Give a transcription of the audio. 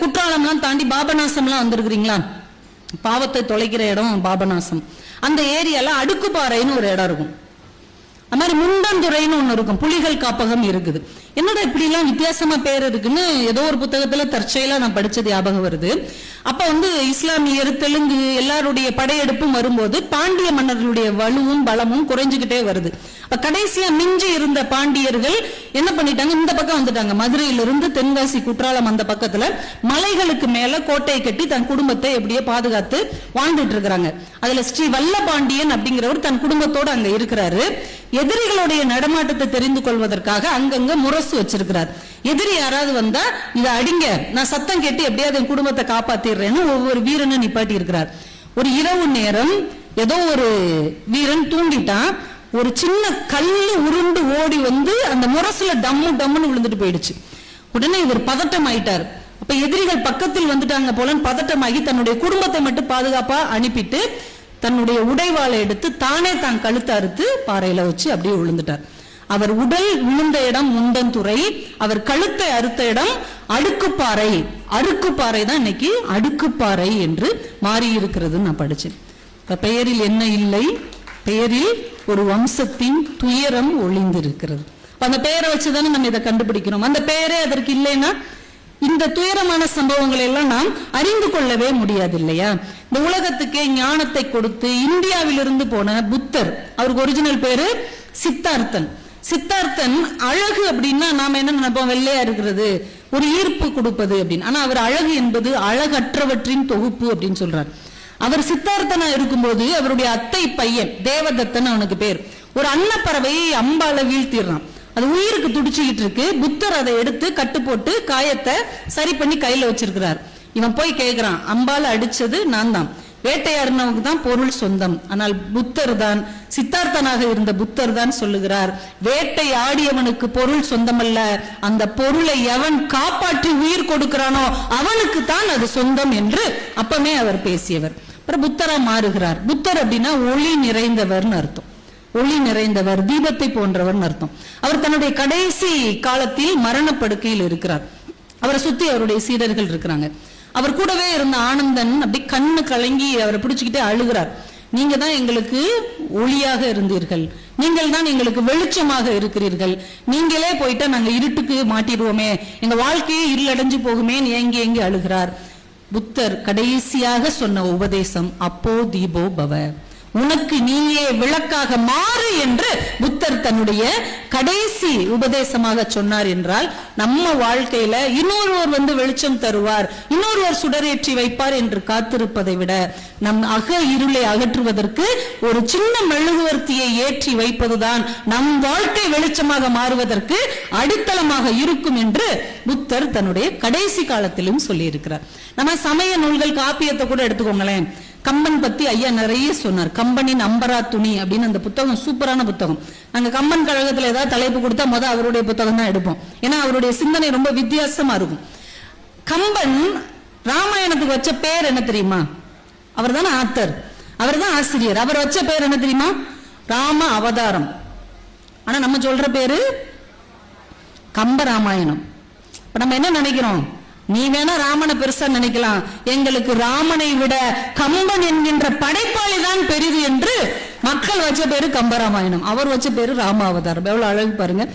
குற்றாலம்லாம் தாண்டி பாபநாசம்லாம் வந்திருக்கிறீங்களா? பாவத்தை தொலைக்கிற இடம் பாபநாசம். அந்த ஏரியால அடுக்குப்பாறைன்னு ஒரு இடம் இருக்கும். அது மாதிரி முண்டந்துறைன்னு ஒண்ணு இருக்கும். புலிகள் காப்பகம் இருக்குது. என்னடா இப்படி எல்லாம் வித்தியாசமா பேர் இருக்குன்னு ஏதோ ஒரு புத்தகத்துல தற்செயலா நான் படிச்சது ஞாபகம் வருது. அப்ப வந்து இஸ்லாமியர் தெலுங்கு எல்லாருடைய படையெடுப்பும் வரும்போது பாண்டிய மன்னர்களுடைய வலுவும் பலமும் குறைஞ்சுக்கிட்டே வருது. அப்ப கடைசியா மிஞ்சி இருந்த பாண்டியர்கள் என்ன பண்ணிட்டாங்க? இந்த பக்கம் வந்துட்டாங்க. மதுரையிலிருந்து தென்காசி குற்றாலம் அந்த பக்கத்துல மலைகளுக்கு மேல கோட்டையை கட்டி தன் குடும்பத்தை எப்படியே பாதுகாத்து வாழ்ந்துட்டு இருக்கிறாங்க. அதுல ஸ்ரீ வல்லபாண்டியன் அப்படிங்கிறவர் தன் குடும்பத்தோட அங்க இருக்கிறாரு. எதிரிகளுடைய நடமாட்டத்தை தெரிந்து கொள்வதற்காக அங்கங்க முரசு வச்சிருக்கிறார். எதிரி யாராவது வந்தா இதை அடிங்க நான் சத்தம் கேட்டு எப்படியாவது என் குடும்பத்தை காப்பாத்திடுறேன்னு ஒவ்வொரு வீரனும் நிப்பாட்டி இருக்கிறார். ஒரு இரவு நேரம் ஏதோ ஒரு வீரன் தூண்டிட்டான் ஒரு சின்ன கல்லு உருண்டு ஓடி வந்து அந்த முரசுல டம்மு டம்முன்னு விழுந்துட்டு போயிடுச்சு. உடனே இவர் பதட்டம் ஆயிட்டார் அப்ப எதிரிகள் பக்கத்தில் வந்துட்டாங்க போலன்னு பதட்டமாகி தன்னுடைய குடும்பத்தை மட்டும் பாதுகாப்பா அனுப்பிட்டு தன்னுடைய உடைவாளை எடுத்து தானே தான் கழுத்து அறுத்து பாறையில வச்சு அப்படியே விழுந்துட்டார். அவர் உடல் விழுந்த இடம் முண்டந்துறை அவர் கழுத்தை அறுத்த இடம் அடுக்குப்பாறை. அடுக்குப்பாறை தான் இன்னைக்கு அடுக்குப்பாறை என்று மாறி இருக்கிறது நான் படிச்சேன். இப்ப பெயரில் என்ன இல்லை? பெயரில் ஒரு வம்சத்தின் துயரம் ஒளிந்திருக்கிறது. அந்த பெயரை வச்சுதானே நம்ம இதை கண்டுபிடிக்கிறோம். அந்த பெயரே அதற்கு இல்லைன்னா இந்த துயரமான சம்பவங்களை எல்லாம் நாம் அறிந்து கொள்ளவே முடியாது இல்லையா இந்த உலகத்துக்கே ஞானத்தை கொடுத்து இந்தியாவிலிருந்து போன புத்தர் அவருக்கு ஒரிஜினல் பேரு சித்தார்த்தன். சித்தார்த்தன் அழகு அப்படின்னா நாம என்ன நினைப்போம்? வெள்ளையா இருக்கிறது. ஒரு ஈர்ப்பு கொடுப்பது அப்படின்னு. ஆனா அவர் அழகு என்பது அழகற்றவற்றின் தொகுப்பு அப்படின்னு சொல்றார். அவர் சித்தார்த்தனா இருக்கும்போது அவருடைய அத்தை பையன் தேவதத்தன் அவனுக்கு பேர். ஒரு அன்னப்பறவையை அம்பால வீழ்த்திடுறான். அது உயிருக்கு துடிச்சுக்கிட்டு இருக்கு. புத்தர் அதை எடுத்து கட்டு போட்டு காயத்தை சரி பண்ணி கையில வச்சிருக்கிறார். இவன் போய் கேக்குறான் அம்பால அடிச்சது நான் தான் வேட்டையாடினவங்க தான் பொருள் சொந்தம். ஆனால் புத்தர் தான் சித்தார்த்தனாக இருந்த புத்தர் தான் சொல்லுகிறார் வேட்டை ஆடியவனுக்கு பொருள் சொந்தமல்ல. அந்த பொருளை எவன் காப்பாற்றி உயிர் கொடுக்கிறானோ அவனுக்கு தான் அது சொந்தம் என்று அப்பமே அவர் பேசியவர். அப்புறம் புத்தரா மாறுகிறார். புத்தர் அப்படின்னா ஒளி நிறைந்தவர்னு அர்த்தம். ஒளி நிறைந்தவர் தீபத்தை போன்றவர்னு அர்த்தம். அவர் தன்னுடைய கடைசி காலத்தில் மரணப்படுக்கையில் இருக்கிறார். அவரை சுத்தி அவருடைய சீடர்கள் இருக்கிறாங்க. அவர் கூடவே இருந்த ஆனந்தன் அப்படி கண்ணு கலங்கி அவரை பிடிச்சுக்கிட்டே அழுகிறார். நீங்க தான் எங்களுக்கு ஒளியாக இருந்தீர்கள். நீங்கள் தான் எங்களுக்கு வெளிச்சமாக இருக்கிறீர்கள். நீங்களே போயிட்டா நாங்க இருட்டுக்கு மாட்டிடுவோமே. எங்க வாழ்க்கையே இருளடைஞ்சு போகுமேன்னு ஏங்கி ஏங்கி அழுகிறார். புத்தர் கடைசியாக சொன்ன உபதேசம் அப்போ தீபோ பவ உனக்கு நீயே விளக்காக மாறு என்று புத்தர் தன்னுடைய கடைசி உபதேசமாக சொன்னார் என்றால் நம்ம வாழ்க்கையில இன்னொருவர் வந்து வெளிச்சம் தருவார் இன்னொருவர் சுடரேற்றி வைப்பார் என்று காத்திருப்பதை விட நம் அக இருளை அகற்றுவதற்கு ஒரு சின்ன மெழுகுவர்த்தியை ஏற்றி வைப்பதுதான் நம் வாழ்க்கை வெளிச்சமாக மாறுவதற்கு அடித்தளமாக இருக்கும் என்று புத்தர் தன்னுடைய கடைசி காலத்திலும் சொல்லியிருக்கிறார். நம்ம சமய நூல்கள் காப்பியத்தை கூட எடுத்துக்கோங்களேன். கம்பன் பத்தி ஐயா நிறைய சொன்னார். கம்பனின் அம்பரா துணி அப்படின்னு அந்த புத்தகம் சூப்பரான புத்தகம். நாங்க கம்பன் கழகத்துல ஏதாவது தலைப்பு கொடுத்தா முதல் அவருடைய புத்தகம் தான் எடுப்போம். ஏன்னா அவருடைய சிந்தனை ரொம்ப வித்தியாசமா இருக்கும். கம்பன் ராமாயணத்துக்கு வச்ச பேர் என்ன தெரியுமா? அவர் தானே ஆத்தர். அவர் தான் ஆசிரியர். அவர் வச்ச பேர் என்ன தெரியுமா? ராம அவதாரம். ஆனா நம்ம சொல்ற பேரு கம்ப ராமாயணம். இப்ப நம்ம என்ன நினைக்கிறோம்? நீ வேணா ராமனை பெருசா நினைக்கலாம். எங்களுக்கு ராமனை விட கம்பன் என்கின்ற படைப்பாளி தான் பெரிது என்று மக்கள் வச்ச பேரு கம்பராமாயணம். அவர் வச்ச பேரு ராமாவதாரம். எவ்வளவு அழகு பாருங்க.